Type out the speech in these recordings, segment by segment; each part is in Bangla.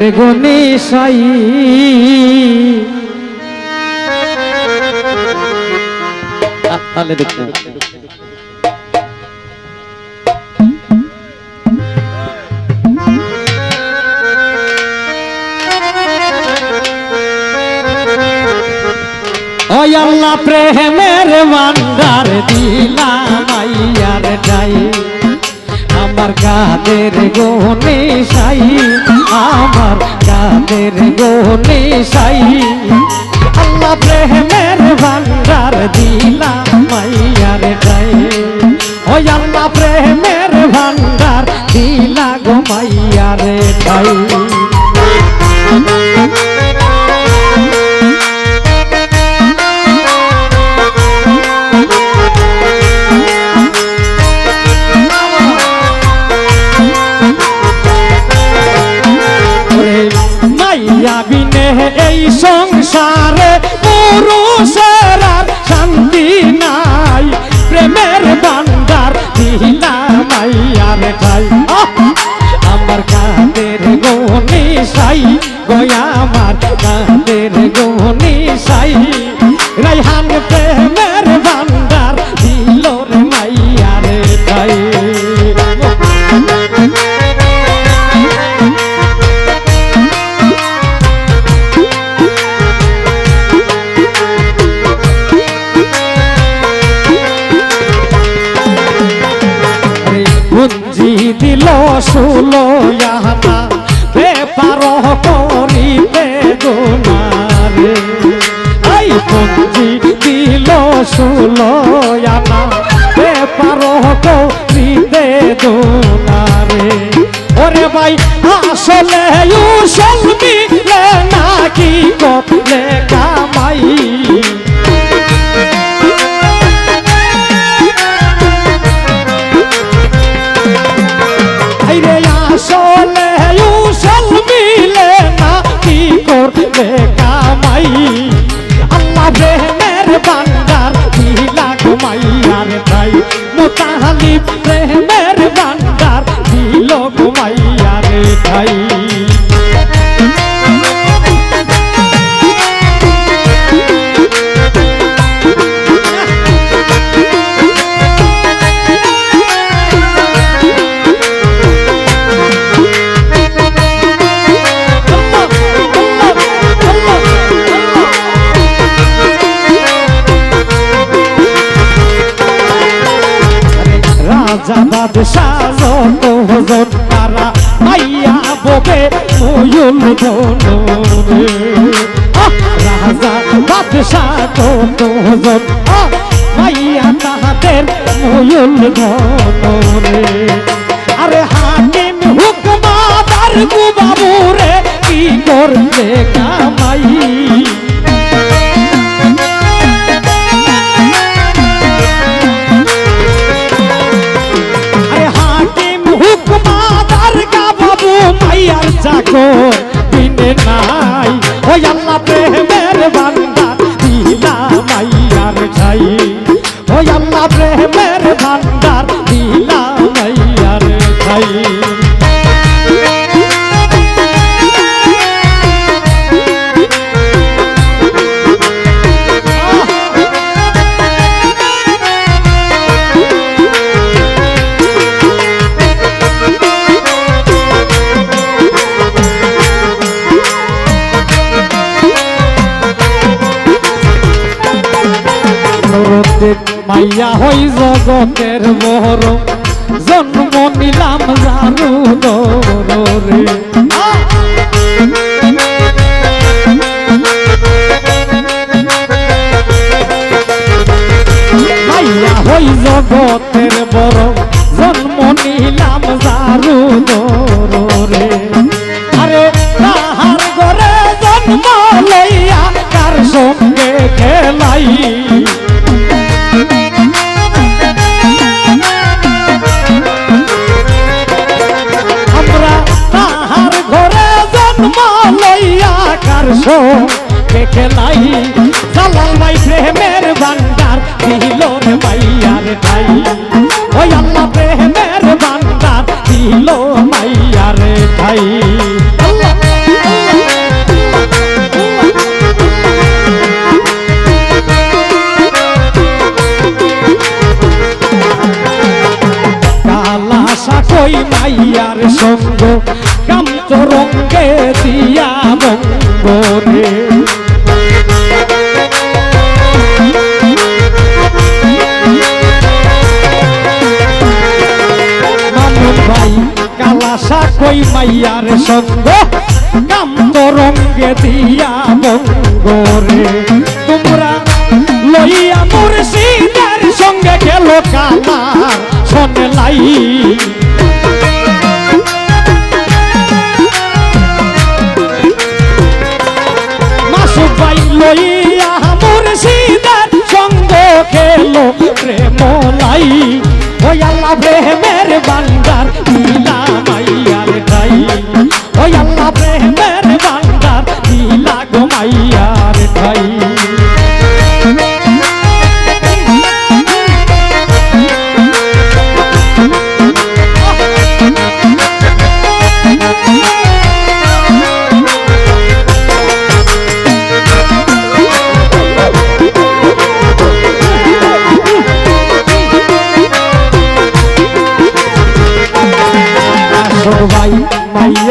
বেগুনি সাই তাহলে দেখতে আল্লাহ প্রেমের ভান্ডার দিলাম আইয়ার যাই। আমার কাদের গোনে সাই আমার কাদের গোনে সাই। আল্লাহ প্রেমের ভান্ডার দিলা মাইয়ার বিনে এই সংসারে পুরুষের আর শান্তি নাই। প্রেমের বান্দার দিলা মাইয়ার ঠাই। আমার কাদের গনে সাই গয়া আমার শুলো ইয়ানা বেপার করিবে গোনারে আই পঞ্জি দিল শুলো কামাই আল্লাহ প্রেমের বান্দার দিলা ঘুমাইয়ার তাই। মোতাহালি প্রেমের বাদশাহ যত হজন তারা মাইয়া ববে ময়ূল ধনুরে রাজা বাদশাহ যত হজন মাইয়া তাহাদের ময়ূল ধনুরে আরে কি করবে কামাই? প্রেমের বান্দার মাইয়া হই জগতের বহর জন্ম নিলাম জানু রে মাইয়া জগতের বড় জন্ম নিলাম জারু রে আরে তাহার ঘরে জন্ম লইয়া কার সঙ্গে খেলাই বুঝো খেলাই জালাল ভাই প্রেমের ভান্ডার দিল রে মাইয়ার ভাই। ওই আল্লাহ প্রেমের ভান্ডার দিল মাইয়ার ভাই। মাইয়ার সঙ্গ? কাম তো রঙ্গে দিয়া মামুন ভাই কালাসা কই মাইয়ার সঙ্গ, কান্ত রঙ্গে দিয়া মঙ্গরে তোমরা লইয়া মুর্শিদের সঙ্গে গেল কালার শোনে লাই। গেল প্রেম লাই। ওই আল্লাহ প্রেমের বান্দার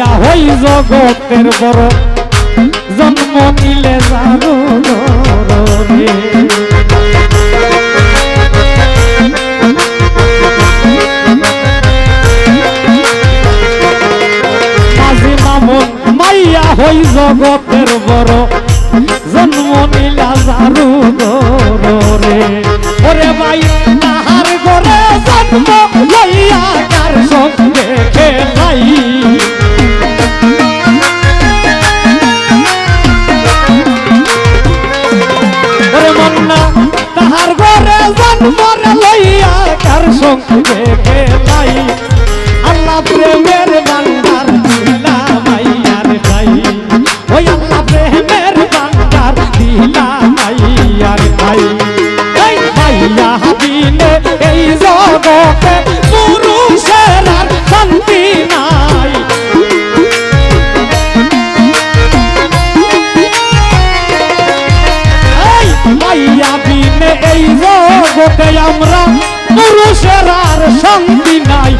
মাইয়া হই জগতের বড়। জন্ম নিলে মামুন মাইয়া হই জগতের বড়। জন্ম নিলা জারু রে ওরে ভাই তাহার গরে জন্ম লইয়া কার সঙ্গে খেলাই জন্ম লইয়া কার সঙ্গে খেলাই আল্লাহ প্রেমের বান্দার দিলা মাইয়ার ভাই। ওই আল্লাহ প্রেমের বান্দার দিলা মাইয়ার ভাই। মাইয়া হাবিলে এই জগতে জগতে আমরা পুরুষের আর শান্তি নাই।